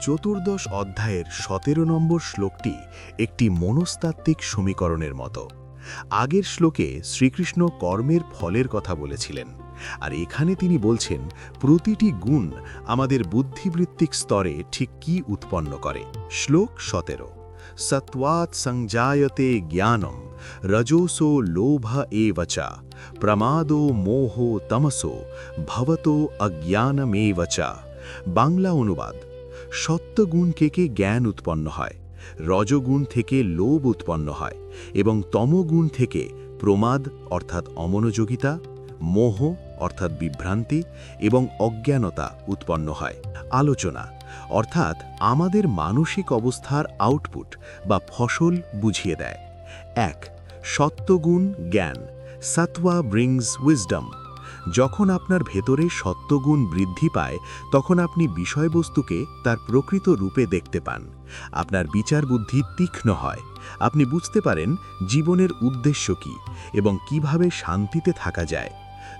চতুর্দশ অধ্যায়ের সতেরো নম্বর শ্লোকটি একটি মনস্তাত্ত্বিক সমীকরণের মতো। আগের শ্লোকে শ্রীকৃষ্ণ কর্মের ফলের কথা বলেছিলেন, আর এখানে তিনি বলছেন, প্রতিটি গুণ আমাদের বুদ্ধিবৃত্তিক স্তরে ঠিক কি উৎপন্ন করে। শ্লোক সতেরো সত্বাৎ সংজায়তে জ্ঞানম, রজোসো লোভ এবচা, প্রমাদো মোহ তমসো, ভবতো অজ্ঞানমেবচা। বাংলা অনুবাদ সত্যগুণ থেকে জ্ঞান উৎপন্ন হয়, রজগুণ থেকে লোভ উৎপন্ন হয় এবং তমগুণ থেকে প্রমাদ অর্থাৎ অমনোযোগিতা, মোহ অর্থাৎ বিভ্রান্তি এবং অজ্ঞানতা উৎপন্ন হয়। আলোচনা অর্থাৎ আমাদের মানসিক অবস্থার আউটপুট বা ফসল বুঝিয়ে দেয়। এক, সত্যগুণ জ্ঞান। Sattva brings wisdom. যখন আপনার ভেতরে সত্যগুণ বৃদ্ধি পায়, তখন আপনি বিষয়বস্তুকে তার প্রকৃত রূপে দেখতে পান। আপনার বিচার বুদ্ধি তীক্ষ্ণ হয়। আপনি বুঝতে পারেন জীবনের উদ্দেশ্য কী এবং কীভাবে শান্তিতে থাকা যায়।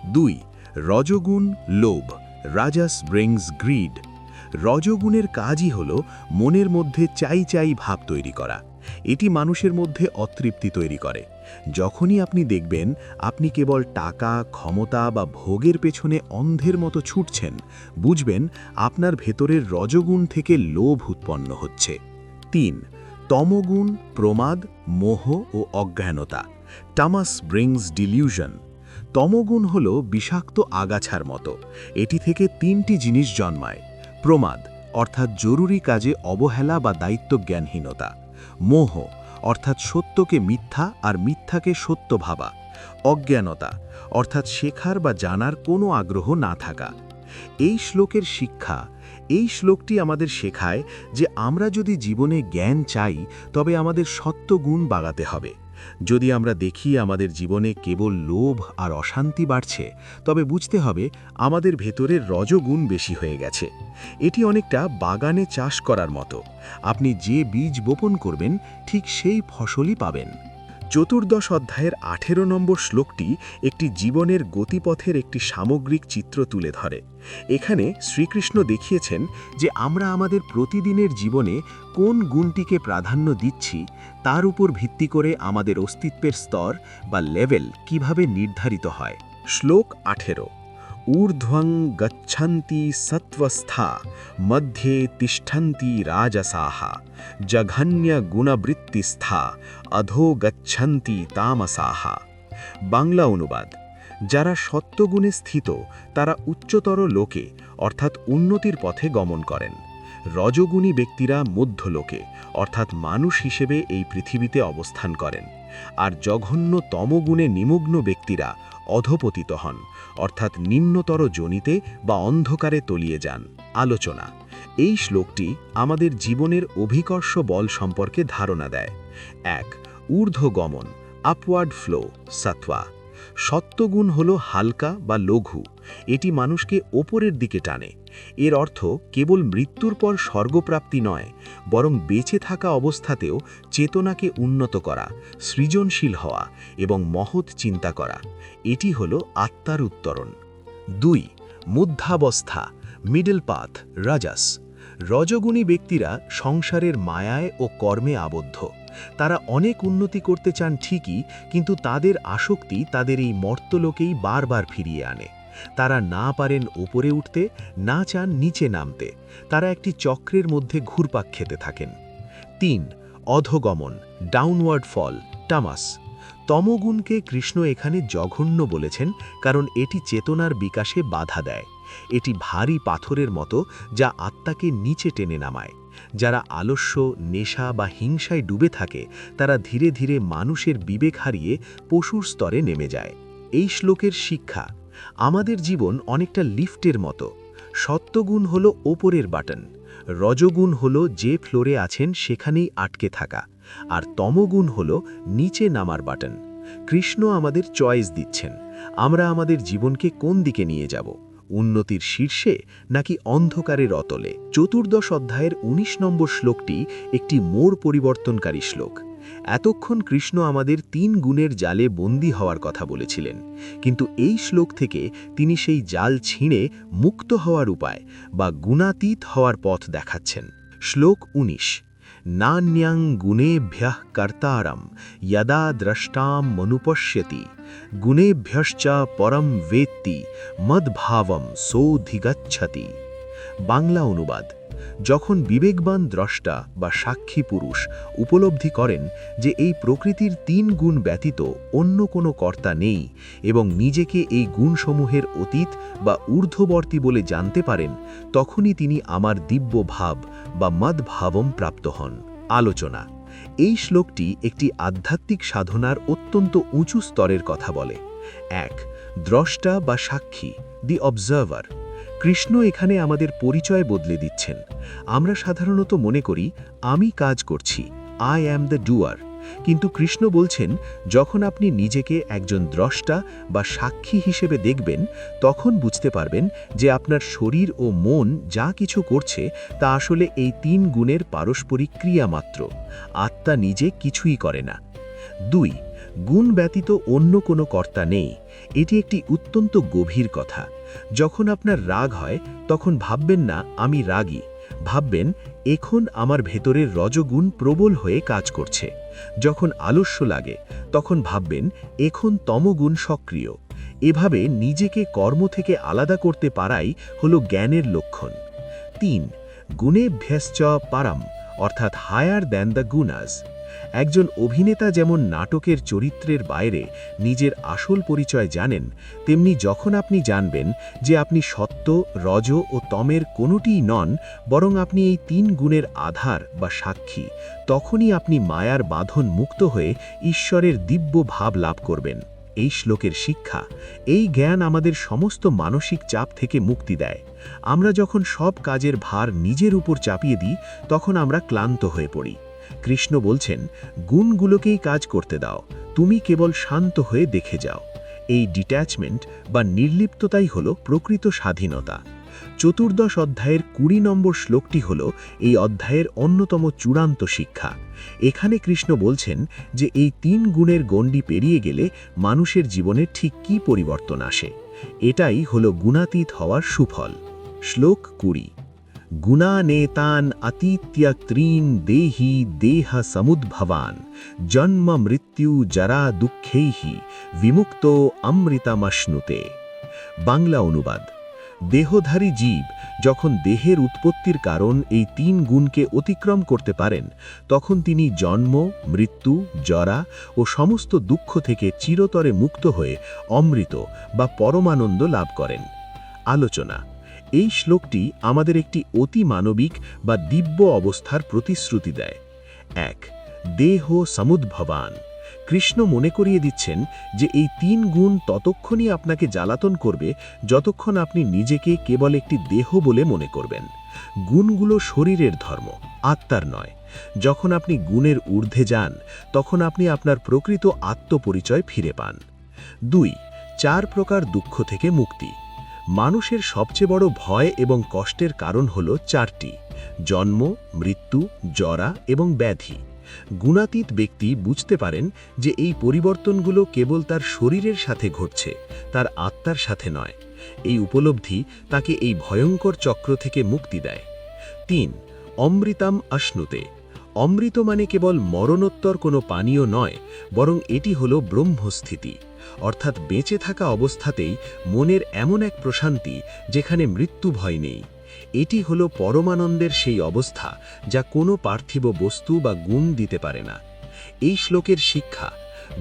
দুই, রজগুণ, লোভ। রাজাস ব্রিংস গ্রিড। রজগুণের কাজই হল মনের মধ্যে চাই চাই ভাব তৈরি করা। এটি মানুষের মধ্যে অতৃপ্তি তৈরি করে। যখনই আপনি দেখবেন আপনি কেবল টাকা, ক্ষমতা বা ভোগের পেছনে অন্ধের মতো ছুটছেন, বুঝবেন আপনার ভেতরের রজগুণ থেকে লোভ উৎপন্ন হচ্ছে। তিন, তমগুণ, প্রমাদ, মোহ ও অজ্ঞানতা। টামাস ব্রিংস ডিলিউশন। তমগুণ হল বিষাক্ত আগাছার মতো। এটি থেকে তিনটি জিনিস জন্মায়। প্রমাদ, অর্থাৎ জরুরি কাজে অবহেলা বা দায়িত্বজ্ঞানহীনতা। মোহ অর্থাৎ সত্যকে মিথ্যা আর মিথ্যাকে সত্য ভাবা। অজ্ঞানতা, অর্থাৎ শেখার বা জানার কোনো আগ্রহ না থাকা। এই শ্লোকের শিক্ষা, এই শ্লোকটি আমাদের শেখায় যে আমরা যদি জীবনে জ্ঞান চাই, তবে আমাদের সত্য গুণ বাগাতে হবে। যদি আমরা দেখি আমাদের জীবনে কেবল লোভ আর অশান্তি বাড়ছে, তবে বুঝতে হবে আমাদের ভেতরের রজগুণ বেশি হয়ে গেছে। এটি অনেকটা বাগানে চাষ করার মতো। আপনি যে বীজ বপন করবেন, ঠিক সেই ফসলই পাবেন। চতুর্দশ অধ্যায়ের আঠেরো নম্বর শ্লোকটি একটি জীবনের গতিপথের একটি সামগ্রিক চিত্র তুলে ধরে। এখানে শ্রীকৃষ্ণ দেখিয়েছেন যে আমরা আমাদের প্রতিদিনের জীবনে কোন গুণটিকে প্রাধান্য দিচ্ছি, তার উপর ভিত্তি করে আমাদের অস্তিত্বের স্তর বা লেভেল কীভাবে নির্ধারিত হয়। শ্লোক আঠেরো, ঊর্ধ্বং গচ্ছন্তি সত্ত্বস্থা, মধ্যে তিষ্ঠন্তি রাজসাহা জঘন্য গুণবৃত্তিস্থা, অধো গচ্ছন্তি তামসাহা বাংলা অনুবাদ। যারা সত্যগুণে স্থিত, তারা উচ্চতর লোকে, অর্থাৎ উন্নতির পথে গমন করেন। রজগুণী ব্যক্তিরা মধ্যলোকে, অর্থাৎ মানুষ হিসেবে এই পৃথিবীতে অবস্থান করেন। আর জঘন্য তমগুণে নিমগ্ন ব্যক্তিরা অধপতিত হন, অর্থাৎ নিম্নতর জনিতে বা অন্ধকারে তলিয়ে যান। আলোচনা। এই শ্লোকটি আমাদের জীবনের অভিকর্ষ বল সম্পর্কে ধারণা দেয়। এক, ঊর্ধ্বগমন আপওয়ার্ড ফ্লো সাত্ওয়া সত্যগুণ হল হালকা বা লঘু, এটি মানুষকে ওপরের দিকে টানে। এর অর্থ কেবল মৃত্যুর পর স্বর্গপ্রাপ্তি নয়, বরং বেঁচে থাকা অবস্থাতেও চেতনাকে উন্নত করা, সৃজনশীল হওয়া এবং মহৎ চিন্তা করা। এটি হল আত্মার উত্তরণ। দুই মধ্যাবস্থা মিডল পাথ রাজাস। রজগুণী ব্যক্তিরা সংসারের মায়ায় ও কর্মে আবদ্ধ। তারা অনেক উন্নতি করতে চান ঠিকই, কিন্তু তাদের আসক্তি তাদের এই মর্তলোকেই বারবার ফিরিয়ে আনে। তারা না পারেন ওপরে উঠতে, না চান নিচে নামতে। তারা একটি চক্রের মধ্যে ঘুরপাক খেতে থাকেন। তিন, অধগমন, ডাউনওয়ার্ড ফল টামাস তমগুণকে কৃষ্ণ এখানে জঘন্য বলেছেন, কারণ এটি চেতনার বিকাশে বাধা দেয়। এটি ভারী পাথরের মতো, যা আত্মাকে নিচে টেনে নামায়। যারা আলস্য, নেশা বা হিংসায় ডুবে থাকে, তারা ধীরে ধীরে মানুষের বিবেক হারিয়ে পশুর স্তরে নেমে যায়। এই শ্লোকের শিক্ষা, আমাদের জীবন অনেকটা লিফটের মতো। সত্যগুণ হল ওপরের বাটন, রজগুণ হল যে ফ্লোরে আছেন সেখানেই আটকে থাকা, আর তমগুণ হল নিচে নামার বাটন। কৃষ্ণ আমাদের চয়েস দিচ্ছেন, আমরা আমাদের জীবনকে কোন দিকে নিয়ে যাব? উন্নতির শীর্ষে নাকি অন্ধকারের অতলে? চতুর্দশ অধ্যায়ের ১৯ নম্বর শ্লোকটি একটি মোড় পরিবর্তনকারী শ্লোক। এতক্ষণ কৃষ্ণ আমাদের তিন গুণের জালে বন্দী হওয়ার কথা বলেছিলেন। কিন্তু এই শ্লোক থেকে তিনি সেই জাল ছিঁড়ে মুক্ত হওয়ার উপায় বা গুণাতীত হওয়ার পথ দেখাচ্ছেন। শ্লোক উনিশ, নান্যাং গুণেভ্যঃ কর্তারম, যদা দ্রষ্টাম মনুপশ্যতি। গুণেভ্যশ্চ পরম বেত্তি মদ্ভাবম সৌধিগচ্ছতি বাংলা অনুবাদ, যখন বিবেকবান দ্রষ্টা বা সাক্ষী পুরুষ উপলব্ধি করেন যে এই প্রকৃতির তিন গুণ ব্যতীত অন্য কোনো কর্তা নেই এবং নিজেকে এই গুণসমূহের অতীত বা ঊর্ধ্ববর্তী বলে জানতে পারেন, তখনই তিনি আমার দিব্য ভাব বা মদভাবম প্রাপ্ত হন। আলোচনা এই শ্লোকটি একটি আধ্যাত্মিক সাধনার অত্যন্ত উঁচু স্তরের কথা বলে। এক, দ্রষ্টা বা সাক্ষী, দি অবজার্ভার। কৃষ্ণ এখানে আমাদের পরিচয় বদলে দিচ্ছেন। আমরা সাধারণত মনে করি, আমি কাজ করছি, আই অ্যাম দ্য ডুয়ার। কিন্তু কৃষ্ণ বলছেন, যখন আপনি নিজেকে একজন দ্রষ্টা বা সাক্ষী হিসেবে দেখবেন, তখন বুঝতে পারবেন যে আপনার শরীর ও মন যা কিছু করছে তা আসলে এই তিন গুণের পারস্পরিক ক্রিয়া মাত্র। আত্মা নিজে কিছুই করে না। দুই, গুণ ব্যতীত অন্য কোনো কর্তা নেই। এটি একটি অত্যন্ত গভীর কথা। যখন আপনার রাগ হয়, তখন ভাববেন না, আমি রাগী। ভাববেন, এখন আমার ভেতরের রজগুণ প্রবল হয়ে কাজ করছে। যখন আলস্য লাগে, তখন ভাববেন, এখন তমগুণ সক্রিয়। এভাবে নিজেকে কর্ম থেকে আলাদা করতে পারাই হল জ্ঞানের লক্ষণ। তিন গুণে ভ্যাশ্চ পারাম, অর্থাৎ হায়ার দ্যান দ্য গুনাস একজন অভিনেতা যেমন নাটকের চরিত্রের বাইরে নিজের আসল পরিচয় জানেন, তেমনি যখন আপনি জানবেন যে আপনি সত্য, রজ ও তমের কোনোটিই নন, বরং আপনি এই তিন গুণের আধার বা সাক্ষী, তখনই আপনি মায়ার বাঁধন মুক্ত হয়ে ঈশ্বরের দিব্য ভাব লাভ করবেন। এই শ্লোকের শিক্ষা, এই জ্ঞান আমাদের সমস্ত মানসিক চাপ থেকে মুক্তি দেয়। আমরা যখন সব কাজের ভার নিজের উপর চাপিয়ে দিই, তখন আমরা ক্লান্ত হয়ে পড়ি। কৃষ্ণ বলছেন, গুণগুলোকেই কাজ করতে দাও, তুমি কেবল শান্ত হয়ে দেখে যাও। এই ডিট্যাচমেন্ট বা নির্লিপ্ততাই হল প্রকৃত স্বাধীনতা। চতুর্দশ অধ্যায়ের কুড়ি নম্বর শ্লোকটি হল এই অধ্যায়ের অন্যতম চূড়ান্ত শিক্ষা। এখানে কৃষ্ণ বলছেন যে এই তিন গুণের গণ্ডি পেরিয়ে গেলে মানুষের জীবনে ঠিক কী পরিবর্তন আসে। এটাই হল গুণাতীত হওয়ার সুফল। শ্লোক কুড়ি। গুণানেতান অতীত্যত্রীন দেহি দেহ সমুদ্ভবান জন্ম মৃত্যু জরা দুঃখেহি বিমুক্ত অমৃতমশ্নুতে বাংলা অনুবাদ। দেহধারী জীব যখন দেহের উৎপত্তির কারণ এই তিন গুণকে অতিক্রম করতে পারেন, তখন তিনি জন্ম, মৃত্যু, জরা ও সমস্ত দুঃখ থেকে চিরতরে মুক্ত হয়ে অমৃত বা পরমানন্দ লাভ করেন। আলোচনা। এই শ্লোকটি আমাদের একটি অতি মানবিক বা দিব্য অবস্থার প্রতিশ্রুতি দেয়। এক, দেহ সমুদ্ভবান। কৃষ্ণ মনে করিয়ে দিচ্ছেন যে এই তিন গুণ ততক্ষণই আপনাকে জ্বালাতন করবে যতক্ষণ আপনি নিজেকে কেবল একটি দেহ বলে মনে করবেন। গুণগুলো শরীরের ধর্ম, আত্মার নয়। যখন আপনি গুণের ঊর্ধ্বে যান, তখন আপনি আপনার প্রকৃত আত্মপরিচয় ফিরে পান। দুই, চার প্রকার দুঃখ থেকে মুক্তি। মানুষের সবচেয়ে বড় ভয় এবং কষ্টের কারণ হল চারটি, জন্ম, মৃত্যু, জরা এবং ব্যাধি। গুণাতীত ব্যক্তি বুঝতে পারেন যে এই পরিবর্তনগুলো কেবল তার শরীরের সাথে ঘটছে, তার আত্মার সাথে নয়। এই উপলব্ধি তাকে এই ভয়ঙ্কর চক্র থেকে মুক্তি দেয়। তিন, অমৃতাম আশ্নুতে। অমৃত মানে কেবল মরণোত্তর কোনো পানীয় নয়, বরং এটি হল ব্রহ্মস্থিতি। অর্থাৎ বেঁচে থাকা অবস্থাতেই মনের এমন এক প্রশান্তি যেখানে মৃত্যু ভয় নেই। এটি হল পরমানন্দের সেই অবস্থা যা কোনো পার্থিব বস্তু বা গুণ দিতে পারে না। এই শ্লোকের শিক্ষা,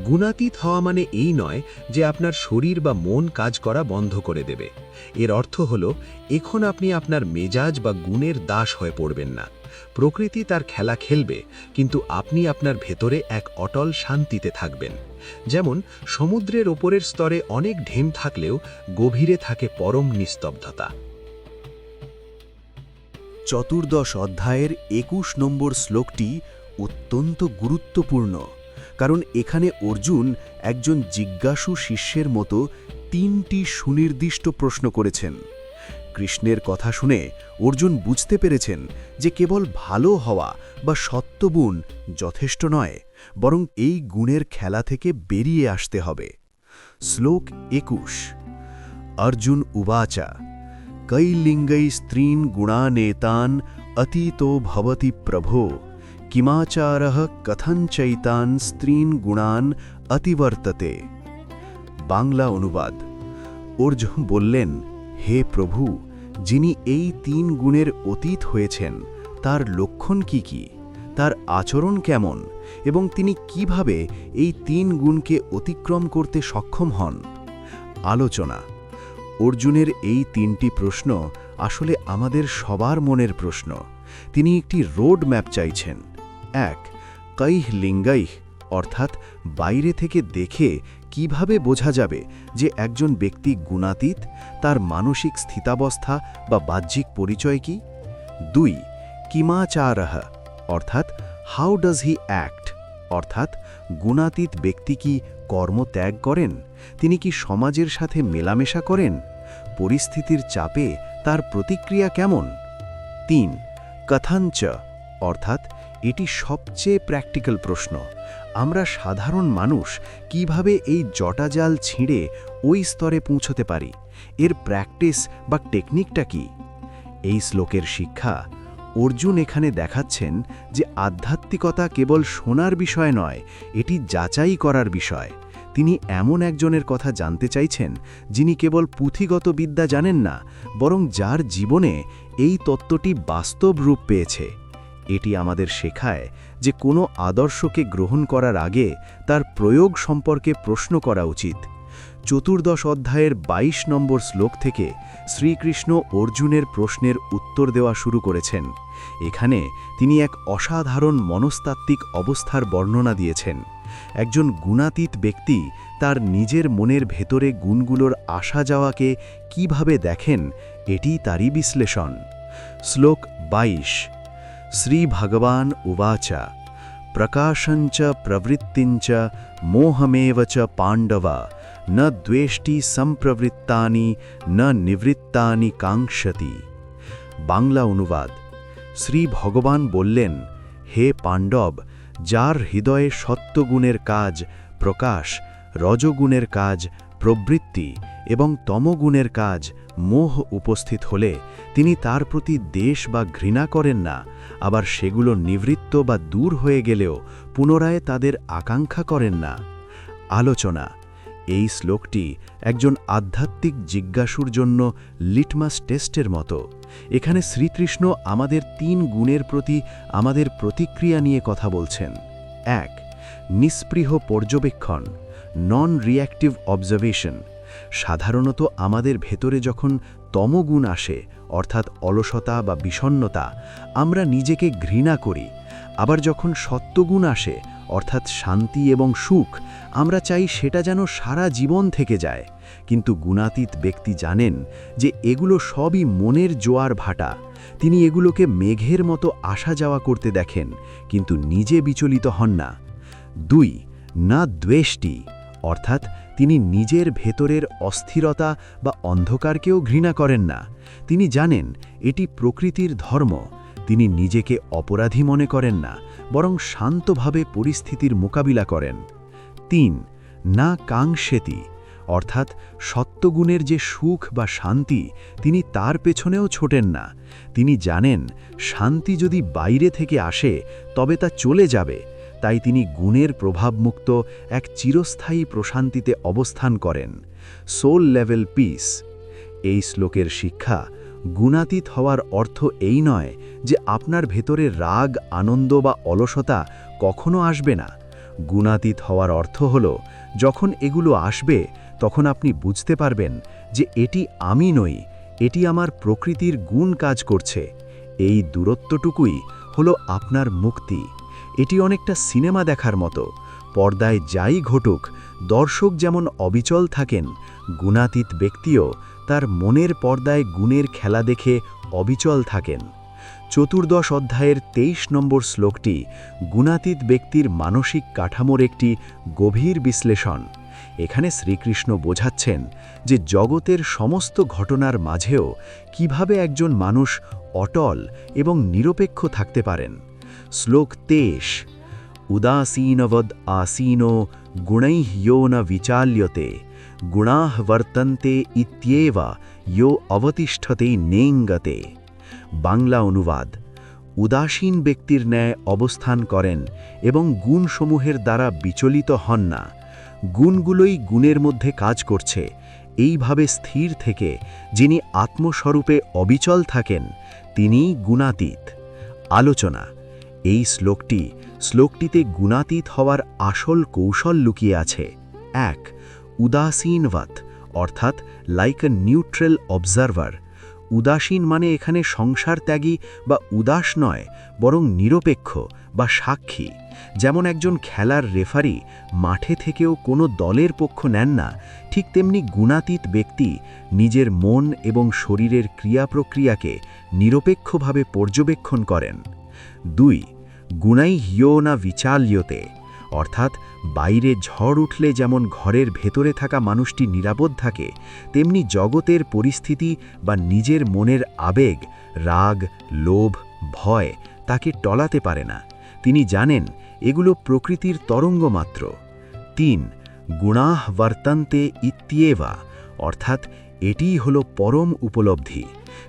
গুণাতীত হওয়া মানে এই নয় যে আপনার শরীর বা মন কাজ করা বন্ধ করে দেবে। এর অর্থ হল, এখন আপনি আপনার মেজাজ বা গুণের দাস হয়ে পড়বেন না। প্রকৃতি তার খেলা খেলবে, কিন্তু আপনি আপনার ভেতরে এক অটল শান্তিতে থাকবেন। যেমন সমুদ্রের ওপরের স্তরে অনেক ঢেম থাকলেও গভীরে থাকে পরম নিস্তব্ধতা। চতুর্দশ অধ্যায়ের একুশ নম্বর শ্লোকটি অত্যন্ত গুরুত্বপূর্ণ, কারণ এখানে অর্জুন একজন জিজ্ঞাসু শিষ্যের মতো তিনটি সুনির্দিষ্ট প্রশ্ন করেছেন। কৃষ্ণের কথা শুনে অর্জুন বুঝতে পেরেছেন যে কেবল ভালো হওয়া বা সত্যগুণ যথেষ্ট নয় বরং এই গুণের খেলা থেকে বেরিয়ে আসতে হবে। শ্লোক একুশ। অর্জুন উবাচা, কৈলিঙ্গৈ স্ত্রীন গুণানেতান অতীতো ভবতি প্রভো, কিমাচার কথঞ্চৈতান স্ত্রীন গুণান অতিবর্ততে। বাংলা অনুবাদ। অর্জুন বললেন, হে প্রভু, যিনি এই তিন গুণের অতীত হয়েছেন, তার লক্ষণ কি কি? তার আচরণ কেমন এবং তিনি কীভাবে এই তিন গুণকে অতিক্রম করতে সক্ষম হন? আলোচনা। অর্জুনের এই তিনটি প্রশ্ন আসলে আমাদের সবার মনের প্রশ্ন। তিনি একটি রোড ম্যাপ চাইছেন। এক, কৈহ লিঙ্গাইহ অর্থাৎ বাইরে থেকে দেখে কীভাবে বোঝা যাবে যে একজন ব্যক্তি গুণাতীত, তার মানসিক স্থিতাবস্থা বা বাহ্যিক পরিচয় কি? দুই কিমাচারহ অর্থাৎ হাউ ডাজ হি অ্যাক্ট অর্থাৎ গুণাতীত ব্যক্তি কি কর্ম ত্যাগ করেন? তিনি কি সমাজের সাথে মেলামেশা করেন? পরিস্থিতির চাপে তার প্রতিক্রিয়া কেমন? তিন, কথাঞ্চ, অর্থাৎ এটি সবচেয়ে প্র্যাকটিক্যাল প্রশ্ন। আমরা সাধারণ মানুষ কীভাবে এই জটাজাল ছিঁড়ে ওই স্তরে পৌঁছতে পারি? এর প্র্যাকটিস বা টেকনিকটা কি? এই শ্লোকের শিক্ষা অর্জুন এখানে দেখাচ্ছেন যে আধ্যাত্মিকতা কেবল শোনার বিষয় নয়, এটি যাচাই করার বিষয়। তিনি এমন একজনের কথা জানতে চাইছেন, যিনি কেবল পুঁথিগত বিদ্যা জানেন না, বরং যার জীবনে এই তত্ত্বটি বাস্তব রূপ পেয়েছে। এটি আমাদের শেখায় যে কোনো আদর্শকে গ্রহণ করার আগে তার প্রয়োগ সম্পর্কে প্রশ্ন করা উচিত। চতুর্দশ অধ্যায়ের ২২ নম্বর শ্লোক থেকে শ্রীকৃষ্ণ অর্জুনের প্রশ্নের উত্তর দেওয়া শুরু করেছেন। এখানে তিনি এক অসাধারণ মনস্তাত্ত্বিক অবস্থার বর্ণনা দিয়েছেন। একজন গুণাতীত ব্যক্তি তার নিজের মনের ভেতরে গুণগুলোর আসা যাওয়াকে কীভাবে দেখেন, এটি তারই বিশ্লেষণ। শ্লোক ২২ শ্রীভগবান উবাচা, প্রকাশঞ্চ প্রবৃত্তিঞ্চ মোহমেব চ পাণ্ডবা ন দ্বেষ্টি সম্প্রবৃত্তানি ন নিবৃত্তানি কাঙ্ক্ষতি বাংলা অনুবাদ। শ্রী ভগবান বললেন, হে পাণ্ডব, যার হৃদয়ে সত্যগুণের কাজ প্রকাশ, রজগুণের কাজ প্রবৃত্তি এবং তমগুণের কাজ মোহ উপস্থিত হলে, তিনি তার প্রতি দেশ বা ঘৃণা করেন না, আবার সেগুলো নিবৃত্ত বা দূর হয়ে গেলেও পুনরায় তাদের আকাঙ্ক্ষা করেন না। আলোচনা। এই শ্লোকটি একজন আধ্যাত্মিক জিজ্ঞাসুর জন্য লিটমাস টেস্টের মতো। এখানে শ্রীকৃষ্ণ আমাদের তিন গুণের প্রতি আমাদের প্রতিক্রিয়া নিয়ে কথা বলছেন। এক নিস্পৃহ পর্যবেক্ষণ নন রিঅ্যাক্টিভ অবজারভেশন সাধারণত আমাদের ভেতরে যখন তমগুণ আসে, অর্থাৎ অলসতা বা বিষণ্নতা আমরা নিজেকে ঘৃণা করি। আবার যখন সত্যগুণ আসে, অর্থাৎ শান্তি এবং সুখ আমরা চাই সেটা যেন সারা জীবন থেকে যায়। কিন্তু গুণাতীত ব্যক্তি জানেন যে এগুলো সবই মনের জোয়ার ভাটা। তিনি এগুলোকে মেঘের মতো আসা যাওয়া করতে দেখেন, কিন্তু নিজে বিচলিত হন না। দুই, না দ্বেষ্টি, অর্থাৎ তিনি নিজের ভেতরের অস্থিরতা বা অন্ধকারকেও ঘৃণা করেন না। তিনি জানেন এটি প্রকৃতির ধর্ম, তিনি নিজেকে অপরাধী মনে করেন না, বরং শান্তভাবে পরিস্থিতির মোকাবিলা করেন। তিন, না কাংশেতি, অর্থাৎ সত্যগুণের যে সুখ বা শান্তি, তিনি তার পেছনেও ছোটেন না। তিনি জানেন, শান্তি যদি বাইরে থেকে আসে, তবে তা চলে যাবে। তাই তিনি গুণের প্রভাবমুক্ত এক চিরস্থায়ী প্রশান্তিতে অবস্থান করেন। Soul level peace. এই শ্লোকের শিক্ষা গুণাতীত হওয়ার অর্থ এই নয় যে আপনার ভেতরে রাগ, আনন্দ বা অলসতা কখনো আসবে না। গুণাতীত হওয়ার অর্থ হল, যখন এগুলো আসবে, তখন আপনি বুঝতে পারবেন যে এটি আমি নই, এটি আমার প্রকৃতির গুণ কাজ করছে। এই দূরত্বটুকুই হলো আপনার মুক্তি। এটি অনেকটা সিনেমা দেখার মতো। পর্দায় যাই ঘটুক, দর্শক যেমন অবিচল থাকেন, গুণাতীত ব্যক্তিও তার মনের পর্দায় গুণের খেলা দেখে অবিচল থাকেন। চতুর্দশ অধ্যায়ের তেইশ নম্বর শ্লোকটি গুণাতীত ব্যক্তির মানসিক কাঠামোর একটি গভীর বিশ্লেষণ। এখানে শ্রীকৃষ্ণ বোঝাচ্ছেন যে জগতের সমস্ত ঘটনার মাঝেও কীভাবে একজন মানুষ অটল এবং নিরপেক্ষ থাকতে পারেন। শ্লোক তেশ উদাসীনবদ আসীনো গুণৈঃ ইয়ো ন বিচাল্যতে গুণাহ বর্তন্তে ইত্যেবা ইয়ো অবতিষ্ঠতে নেঙ্গতে। বাংলা অনুবাদ। উদাসীন ব্যক্তির ন্যায় অবস্থান করেন এবং গুণসমূহের দ্বারা বিচলিত হন না। গুণগুলোই গুণের মধ্যে কাজ করছে। এইভাবে স্থির থেকে যিনি আত্মস্বরূপে অবিচল থাকেন, তিনিই গুণাতীত। আলোচনা। এই শ্লোকটি শ্লোকটিতে গুণাতীত হওয়ার আসল কৌশল লুকিয়ে আছে। এক উদাসীনবাত অর্থাৎ লাইক এ নিউট্রাল অবজারভার উদাসীন মানে এখানে সংসার ত্যাগী বা উদাস নয়, বরং নিরপেক্ষ বা সাক্ষী। যেমন একজন খেলার রেফারি মাঠে থেকেও কোনো দলের পক্ষ নেন না, ঠিক তেমনি গুণাতীত ব্যক্তি নিজের মন এবং শরীরের ক্রিয়া প্রক্রিয়াকে নিরপেক্ষভাবে পর্যবেক্ষণ করেন। দুই, গুণাই হিও না বিচাল্যতে। অর্থাৎ বাইরে ঝড় উঠলে যেমন ঘরের ভেতরে থাকা মানুষটি নিরাপদ থাকে, তেমনি জগতের পরিস্থিতি বা নিজের মনের আবেগ, রাগ, লোভ, ভয় তাকে টলাতে পারে না। তিনি জানেন, এগুলো প্রকৃতির তরঙ্গ মাত্র। তিন, গুণাহ বর্তন্তে ইত্যেবা, অর্থাৎ এটিই হল পরম উপলব্ধি।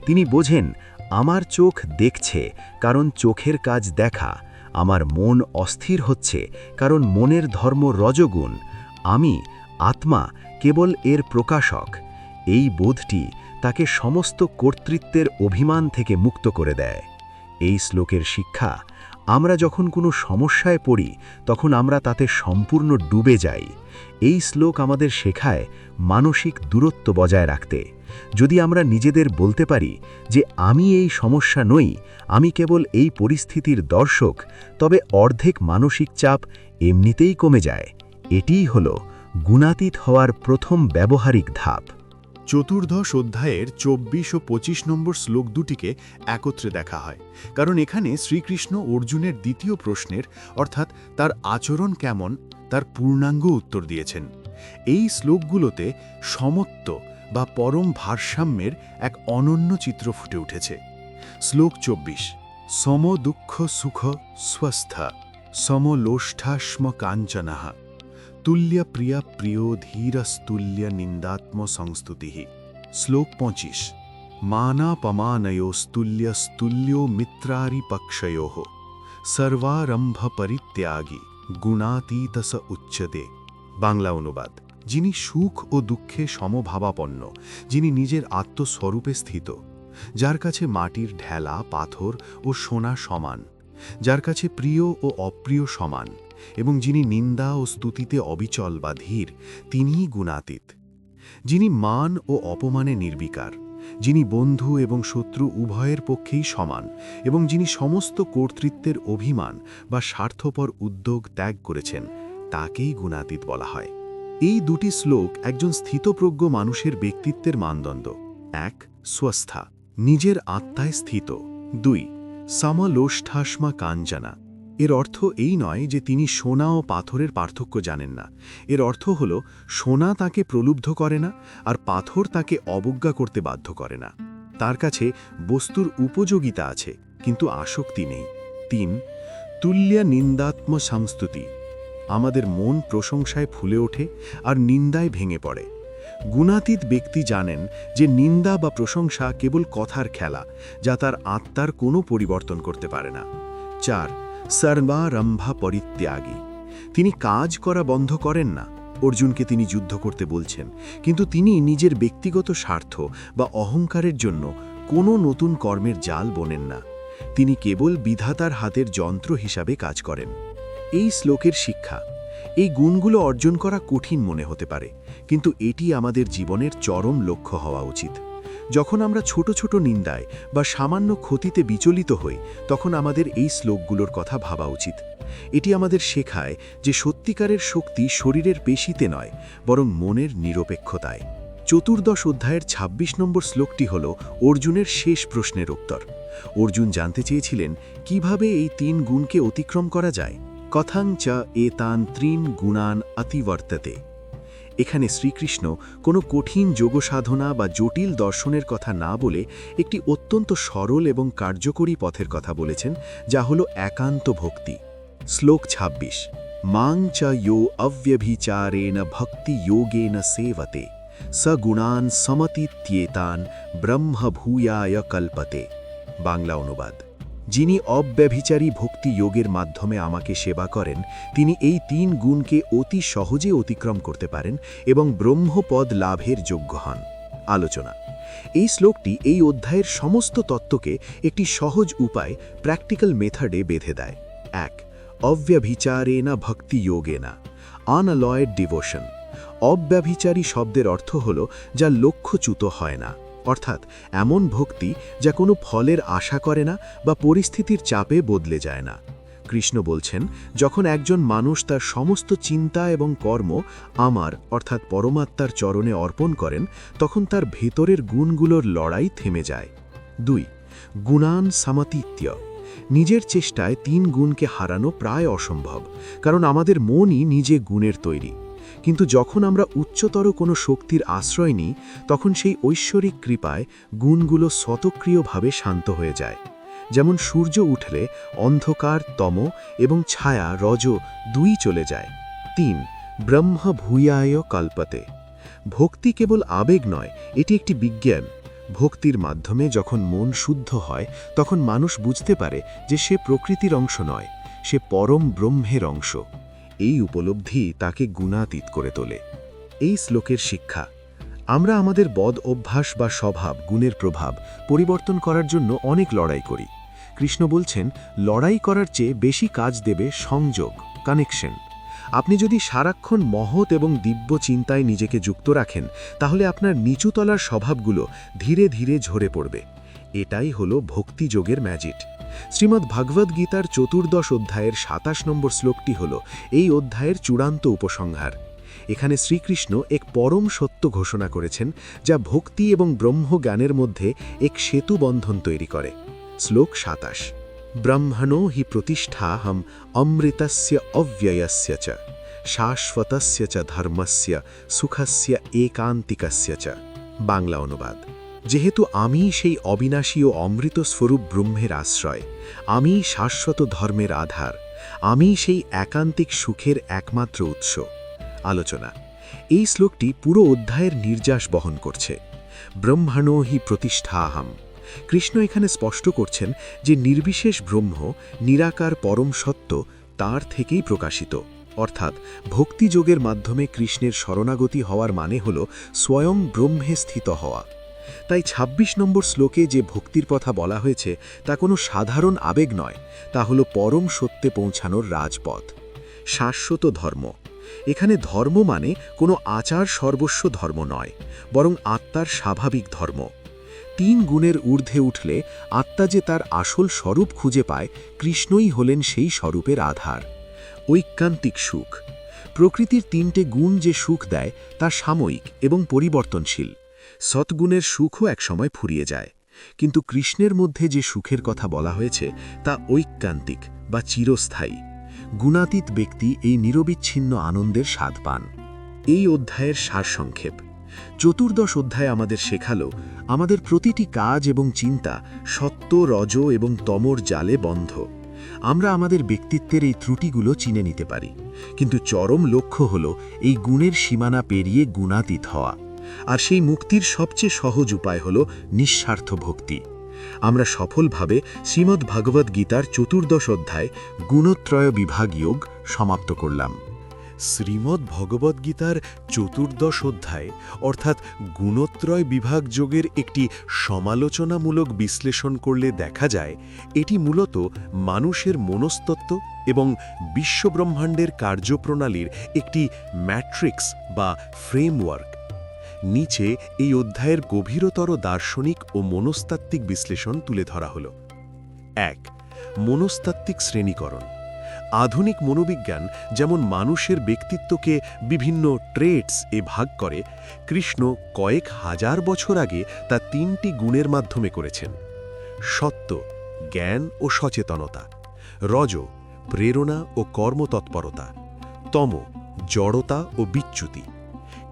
তিনি বোঝেন, আমার চোখ দেখছে, কারণ চোখের কাজ দেখা। আমার মন অস্থির হচ্ছে, কারণ মনের ধর্ম রজগুণ। আমি, আত্মা, কেবল এর প্রকাশক। এই বোধটি তাকে সমস্ত কর্তৃত্বের অভিমান থেকে মুক্ত করে দেয়। এই শ্লোকের শিক্ষা, আমরা যখন কোনো সমস্যায় পড়ি, তখন আমরা তাতে সম্পূর্ণ ডুবে যাই। এই শ্লোক আমাদের শেখায় মানসিক দূরত্ব বজায় রাখতে। যদি আমরা নিজেদের বলতে পারি যে আমি এই সমস্যা নই, আমি কেবল এই পরিস্থিতির দর্শক, তবে অর্ধেক মানসিক চাপ এমনিতেই কমে যায়। এটিই হল গুণাতীত হওয়ার প্রথম ব্যবহারিক ধাপ। চতুর্দশ অধ্যায়ের চব্বিশ ও পঁচিশ নম্বর শ্লোক দুটিকে একত্রে দেখা হয়, কারণ এখানে শ্রীকৃষ্ণ অর্জুনের দ্বিতীয় প্রশ্নের, অর্থাৎ তার আচরণ কেমন, তার পূর্ণাঙ্গ উত্তর দিয়েছেন। এই শ্লোকগুলোতে সমত্ব বা পরম ভারসাম্যের এক অনন্য চিত্র ফুটে উঠেছে। শ্লোক চব্বিশ, সম দুঃখ সুখ সম সমলোষ্ঠাশ্ম কাঞ্চনাহা তুল্যা প্রিয়া প্রিয় ধীরস্তুল্য নিন্দাত্ম সংস্তুতি। শ্লোক পঁচিশ মানাপমানয়োস্তুল্যস্তুল্যো মিত্রারি পক্ষয়ো, সর্বারম্ভ পরিত্যাগী গুণাতীতস উচ্চতে। বাংলা অনুবাদ। যিনি সুখ ও দুঃখে সমভাবাপন্ন, যিনি নিজের আত্মস্বরূপে স্থিত, যার কাছে মাটির ঢেলা, পাথর ও সোনা সমান, যার কাছে প্রিয় ও অপ্রিয় সমান, এবং যিনি নিন্দা ও স্তুতিতে অবিচল বা ধীর, তিনিই গুণাতীত। যিনি মান ও অপমানে নির্বিকার, যিনি বন্ধু এবং শত্রু উভয়ের পক্ষেই সমান, এবং যিনি সমস্ত কর্তৃত্বের অভিমান বা স্বার্থপর উদ্যোগ ত্যাগ করেছেন, তাকেই গুণাতীত বলা হয়। এই দুটি শ্লোক একজন স্থিতপ্রজ্ঞ মানুষের ব্যক্তিত্বের মানদণ্ড। এক, স্বস্থা, নিজের আত্মায় স্থিত। দুই, সমলোষ্ঠাসমা কাঞ্জানা এর অর্থ এই নয় যে তিনি সোনা ও পাথরের পার্থক্য জানেন না। এর অর্থ হল, সোনা তাকে প্রলুব্ধ করে না আর পাথর তাকে অবজ্ঞা করতে বাধ্য করে না। তার কাছে বস্তুর উপযোগিতা আছে, কিন্তু আসক্তি নেই। তিন, তুল্য নিন্দাত্ম সংস্তুতি আমাদের মন প্রশংসায় ফুলে ওঠে আর নিন্দায় ভেঙে পড়ে। গুণাতীত ব্যক্তি জানেন যে নিন্দা বা প্রশংসা কেবল কথার খেলা, যা তার আত্মার কোনো পরিবর্তন করতে পারে না। চার সর্বারম্ভা পরিত্যাগী। তিনি কাজ করা বন্ধ করেন না। অর্জুনকে তিনি যুদ্ধ করতে বলছেন, কিন্তু তিনি নিজের ব্যক্তিগত স্বার্থ বা অহংকারের জন্য কোনো নতুন কর্মের জাল বোনেন না। তিনি কেবল বিধাতার হাতের যন্ত্র হিসাবে কাজ করেন। এই শ্লোকের শিক্ষা, এই গুণগুলো অর্জন করা কঠিন মনে হতে পারে, কিন্তু এটি আমাদের জীবনের চরম লক্ষ্য হওয়া উচিত। যখন আমরা ছোট ছোট নিন্দায় বা সামান্য ক্ষতিতে বিচলিত হই, তখন আমাদের এই শ্লোকগুলোর কথা ভাবা উচিত। এটি আমাদের শেখায় যে সত্যিকারের শক্তি শরীরের পেশিতে নয়, বরং মনের নিরপেক্ষতায়। চতুর্দশ অধ্যায়ের ২৬ নম্বর শ্লোকটি হল অর্জুনের শেষ প্রশ্নের উত্তর। অর্জুন জানতে চেয়েছিলেন, কীভাবে এই তিন গুণকে অতিক্রম করা যায়? কথাং চ এতান ত্রিন গুণান অতিবর্ততে। এখানে শ্রীকৃষ্ণ কোনো কঠিন যোগসাধনা বা জটিল দর্শনের কথা না বলে একটি অত্যন্ত সরল এবং কার্যকরী পথের কথা বলেছেন, যা হল একান্ত ভক্তি। শ্লোক ২৬ মাং চ ইয়ো অব্যভিচারেণ ভক্তি যোগেন সেবতে সগুণান সমতিত্যেতান ব্রহ্মভূয়ায় কল্পতে। বাংলা অনুবাদ। যিনি অব্যভিচারী ভক্তি যোগের মাধ্যমে আমাকে সেবা করেন, তিনি এই তিন গুণকে অতি সহজে অতিক্রম করতে পারেন এবং ব্রহ্মপদ লাভের যোগ্য হন। আলোচনা। এই শ্লোকটি এই অধ্যায়ের সমস্ত তত্ত্বকে একটি সহজ উপায় প্র্যাকটিক্যাল মেথডে বেঁধে দেয়। এক অব্যভিচারে না ভক্তি যোগে না আনলয়েড ডিভোশন অব্যভিচারী শব্দের অর্থ হল যা লক্ষ্যচ্যুত হয় না। অর্থাৎ এমন ভক্তি যা কোনো ফলের আশা করে না বা পরিস্থিতির চাপে বদলে যায় না। কৃষ্ণ বলছেন, যখন একজন মানুষ তার সমস্ত চিন্তা এবং কর্ম আমার, অর্থাৎ পরমাত্মার চরণে অর্পণ করেন, তখন তার ভেতরের গুণগুলোর লড়াই থেমে যায়। দুই, গুণান সামাতিত্য। নিজের চেষ্টায় তিন গুণকে হারানো প্রায় অসম্ভব, কারণ আমাদের মনই নিজে গুণের তৈরি। কিন্তু যখন আমরা উচ্চতর কোনো শক্তির আশ্রয় নিই, তখন সেই ঐশ্বরিক কৃপায় গুণগুলো স্বতক্রিয়ভাবে শান্ত হয়ে যায়। যেমন সূর্য উঠলে অন্ধকার, তম এবং ছায়া, রজ দুই চলে যায়। তিন, ব্রহ্ম ভূয়ায় কল্পতে। ভক্তি কেবল আবেগ নয়, এটি একটি বিজ্ঞান। ভক্তির মাধ্যমে যখন মন শুদ্ধ হয়, তখন মানুষ বুঝতে পারে যে সে প্রকৃতির অংশ নয়, সে পরম ব্রহ্মের অংশ। এই উপলব্ধি তাকে গুণাতীত করে তোলে। এই শ্লোকের শিক্ষা, আমরা আমাদের বদ অভ্যাস বা স্বভাব, গুণের প্রভাব পরিবর্তন করার জন্য অনেক লড়াই করি। কৃষ্ণ বলছেন, লড়াই করার চেয়ে বেশি কাজ দেবে সংযোগ কানেকশন আপনি যদি সারাক্ষণ মহৎ এবং দিব্য চিন্তায় নিজেকে যুক্ত রাখেন, তাহলে আপনার নিচুতলার স্বভাবগুলো ধীরে ধীরে ঝরে পড়বে। এটাই হলো ভক্তিযোগের ম্যাজিট শ্রীমদ্ ভাগবত গীতার চতুর্দশ অধ্যায়ের সাতাশ নম্বর শ্লোকটি হল এই অধ্যায়ের চূড়ান্ত উপসংহার। এখানে শ্রীকৃষ্ণ এক পরম সত্য ঘোষণা করেছেন, যা ভক্তি এবং ব্রহ্মজ্ঞানের মধ্যে এক সেতু বন্ধন তৈরি করে। শ্লোক সাতাশ। ব্রহ্মণো হি প্রতিষ্ঠা হম অমৃতস্য অব্যয়স্য চ, শাশ্বতস্য চ ধর্মস্য, সুখস্য একান্তিকস্য চ। বাংলা অনুবাদ। যেহেতু আমি সেই অবিনাশী ও অমৃত স্বরূপ ব্রহ্মের আশ্রয় আমি শাশ্বত ধর্মের আধার আমি সেই একান্তিক সুখের একমাত্র উৎস। আলোচনা, এই শ্লোকটি পুরো অধ্যায়ের নির্যাস বহন করছে। ব্রহ্মাণো হি প্রতিষ্ঠাহাম। কৃষ্ণ এখানে স্পষ্ট করছেন যে নির্বিশেষ ব্রহ্ম, নিরাকার পরম সত্য তার থেকেই প্রকাশিত। অর্থাৎ ভক্তিযোগের মাধ্যমে কৃষ্ণের শরণাগতি হওয়ার মানে হল স্বয়ং ব্রহ্মে স্থিত হওয়া। তাই ২৬ নম্বর শ্লোকে যে ভক্তির কথা বলা হয়েছে, তা কোনো সাধারণ আবেগ নয়, তা হল পরম সত্যে পৌঁছানোর রাজপথ। শাশ্বত ধর্ম। এখানে ধর্ম মানে কোনো আচার সর্বস্ব ধর্ম নয়, বরং আত্মার স্বাভাবিক ধর্ম। তিন গুণের ঊর্ধ্বে উঠলে আত্মা যে তার আসল স্বরূপ খুঁজে পায়, কৃষ্ণই হলেন সেই স্বরূপের আধার। ঐকান্তিক সুখ। প্রকৃতির তিনটে গুণ যে সুখ দেয়, তা সাময়িক এবং পরিবর্তনশীল। সৎগুণের সুখও একসময় ফুরিয়ে যায়। কিন্তু কৃষ্ণের মধ্যে যে সুখের কথা বলা হয়েছে, তা ঐকান্তিক বা চিরস্থায়ী। গুণাতীত ব্যক্তি এই নিরবিচ্ছিন্ন আনন্দের স্বাদ পান। এই অধ্যায়ের সারসংক্ষেপ। চতুর্দশ অধ্যায় আমাদের শেখালো, আমাদের প্রতিটি কাজ এবং চিন্তা সত্য, রজ এবং তমর জালে বন্ধ। আমরা আমাদের ব্যক্তিত্বের এই ত্রুটিগুলো চিনে নিতে পারি। কিন্তু চরম লক্ষ্য হল এই গুণের সীমানা পেরিয়ে গুণাতীত হওয়া। আর সেই মুক্তির সবচেয়ে সহজ উপায় হল নিঃস্বার্থ ভক্তি। আমরা সফলভাবে শ্রীমদ্ ভাগবত গীতার চতুর্দশ অধ্যায় গুণত্রয় বিভাগ যোগ সমাপ্ত করলাম। শ্রীমদ্ ভগবদ্গীতার চতুর্দশ অধ্যায়, অর্থাৎ গুণত্রয় বিভাগ যোগের একটি সমালোচনামূলক বিশ্লেষণ করলে দেখা যায়, এটি মূলত মানুষের মনস্তত্ত্ব এবং বিশ্বব্রহ্মাণ্ডের কার্যপ্রণালীর একটি ম্যাট্রিক্স বা ফ্রেমওয়ার্ক। নিচে এই অধ্যায়ের গভীরতর দার্শনিক ও মনস্তাত্ত্বিক বিশ্লেষণ তুলে ধরা হল। এক, মনস্তাত্ত্বিক শ্রেণীকরণ। আধুনিক মনোবিজ্ঞান যেমন মানুষের ব্যক্তিত্বকে বিভিন্ন ট্রেটস এ ভাগ করে, কৃষ্ণ কয়েক হাজার বছর আগে তা তিনটি গুণের মাধ্যমে করেছেন। সত্য, জ্ঞান ও সচেতনতা। রজ, প্রেরণা ও কর্মতৎপরতা। তম, জড়তা ও বিচ্যুতি।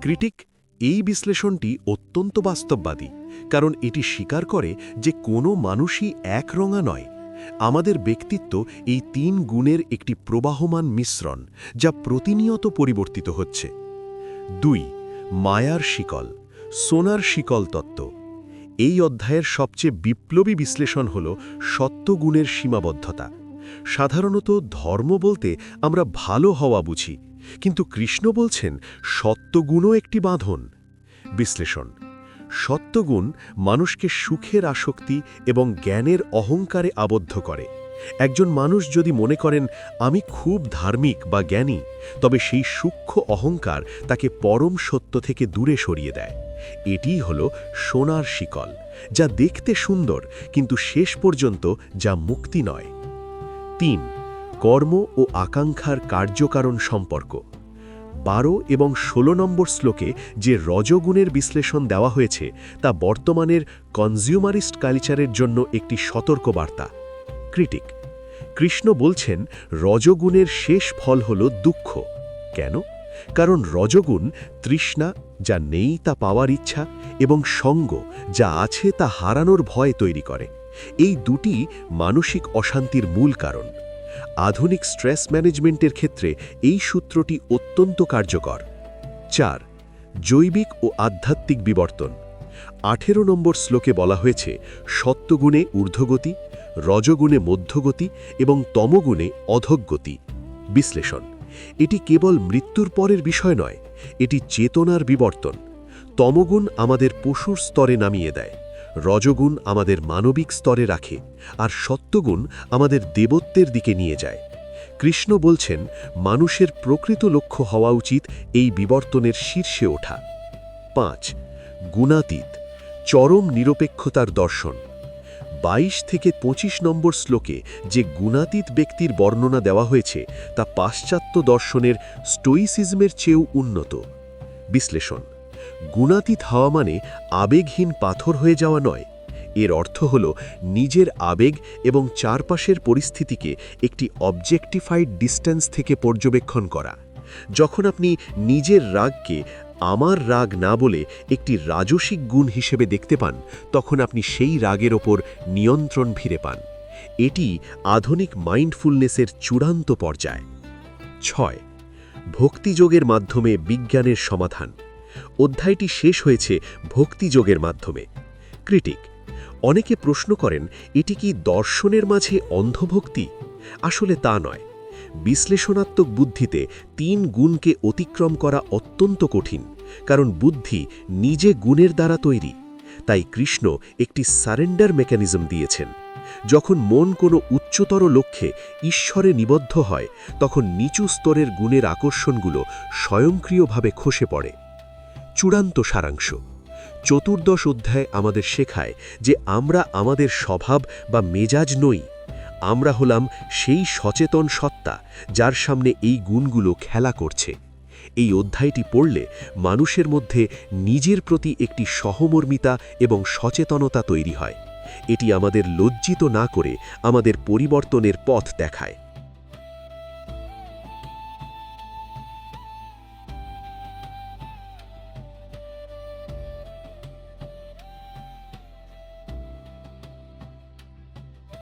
ক্রিটিক এই বিশ্লেষণটি অত্যন্ত বাস্তববাদী, কারণ এটি স্বীকার করে যে কোনো মানুষই একরঙা নয়। আমাদের ব্যক্তিত্ব এই তিন গুণের একটি প্রবাহমান মিশ্রণ যা প্রতিনিয়ত পরিবর্তিত হচ্ছে। দুই, মায়ার শিকল, সোনার শিকল তত্ত্ব। এই অধ্যায়ের সবচেয়ে বিপ্লবী বিশ্লেষণ হল সত্যগুণের সীমাবদ্ধতা। সাধারণত ধর্ম বলতে আমরা ভালো হওয়া বুঝি কিন্তু কৃষ্ণ বলছেন, সত্যগুণও একটি বাঁধন। বিশ্লেষণ, সত্যগুণ মানুষকে সুখের আসক্তি এবং জ্ঞানের অহংকারে আবদ্ধ করে। একজন মানুষ যদি মনে করেন, আমি খুব ধার্মিক বা জ্ঞানী তবে সেই সূক্ষ্ম অহংকার তাকে পরম সত্য থেকে দূরে সরিয়ে দেয়। এটিই হল সোনার শিকল, যা দেখতে সুন্দর, কিন্তু শেষ পর্যন্ত যা মুক্তি নয়। তিন কর্ম ও আকাঙ্ক্ষার কার্যকারণ সম্পর্ক। বারো এবং ১৬ নম্বর শ্লোকে যে রজগুণের বিশ্লেষণ দেওয়া হয়েছে, তা বর্তমানের কনজিউমারিস্ট কালচারের জন্য একটি সতর্কবার্তা। ক্রিটিক, কৃষ্ণ বলছেন, রজগুণের শেষ ফল হল দুঃখ। কেন? কারণ রজগুণ তৃষ্ণা, যা নেই তা পাওয়ার ইচ্ছা, এবং সঙ্গ, যা আছে তা হারানোর ভয় তৈরি করে। এই দুটি মানসিক অশান্তির মূল কারণ। আধুনিক স্ট্রেস ম্যানেজমেন্টের ক্ষেত্রে এই সূত্রটি অত্যন্ত কার্যকর। চার, জৈবিক ও আধ্যাত্মিক বিবর্তন। আঠেরো নম্বর শ্লোকে বলা হয়েছে সত্যগুণে ঊর্ধ্বগতি, রজগুণে মধ্যগতি এবং তমগুণে অধোগতি। বিশ্লেষণ, এটি কেবল মৃত্যুর পরের বিষয় নয়, এটি চেতনার বিবর্তন। তমগুণ আমাদের পশুর স্তরে নামিয়ে দেয়। রজগুণ আমাদের মানবিক স্তরে রাখে আর সত্যগুণ আমাদের দেবত্বের দিকে নিয়ে যায়। কৃষ্ণ বলছেন, মানুষের প্রকৃত লক্ষ্য হওয়া উচিত এই বিবর্তনের শীর্ষে ওঠা। পাঁচ, গুণাতীত, চরম নিরপেক্ষতার দর্শন। ২২ থেকে ২৫ নম্বর শ্লোকে যে গুণাতীত ব্যক্তির বর্ণনা দেওয়া হয়েছে, তা পাশ্চাত্য দর্শনের স্টোইসিজমের চেয়েও উন্নত। বিশ্লেষণ গুণাতীত হওয়া মানে আবেগহীন পাথর হয়ে যাওয়া নয়। এর অর্থ হল নিজের আবেগ এবং চারপাশের পরিস্থিতিকে একটি অবজেক্টিফাইড ডিস্ট্যান্স থেকে পর্যবেক্ষণ করা। যখন আপনি নিজের রাগকে আমার রাগ না বলে একটি রাজসিক গুণ হিসেবে দেখতে পান, তখন আপনি সেই রাগের ওপর নিয়ন্ত্রণ ফিরে পান। এটি আধুনিক মাইন্ডফুলনেসের চূড়ান্ত পর্যায়। ছয়, ভক্তিযোগের মাধ্যমে বিজ্ঞানের সমাধান। অধ্যায়টি শেষ হয়েছে ভক্তিযোগের মাধ্যমে। ক্রিটিক, অনেকে প্রশ্ন করেন, এটি কি দর্শনের মাঝে অন্ধভক্তি? আসলে তা নয়। বিশ্লেষণাত্মক বুদ্ধিতে তিন গুণকে অতিক্রম করা অত্যন্ত কঠিন, কারণ বুদ্ধি নিজে গুণের দ্বারা তৈরি। তাই কৃষ্ণ একটি সারেন্ডার মেকানিজম দিয়েছেন। যখন মন কোনো উচ্চতর লক্ষ্যে ঈশ্বরে নিবদ্ধ হয়, তখন নিচু স্তরের গুণের আকর্ষণগুলো স্বয়ংক্রিয়ভাবে খসে পড়ে। চূড়ান্ত সারাংশ। চতুর্দশ অধ্যায় আমাদের শেখায় যে আমরা আমাদের স্বভাব বা মেজাজ নই, আমরা হলাম সেই সচেতন সত্তা যার সামনে এই গুণগুলো খেলা করছে। এই অধ্যায়টি পড়লে মানুষের মধ্যে নিজের প্রতি একটি সহমর্মিতা এবং সচেতনতা তৈরি হয়। এটি আমাদের লজ্জিত না করে আমাদের পরিবর্তনের পথ দেখায়।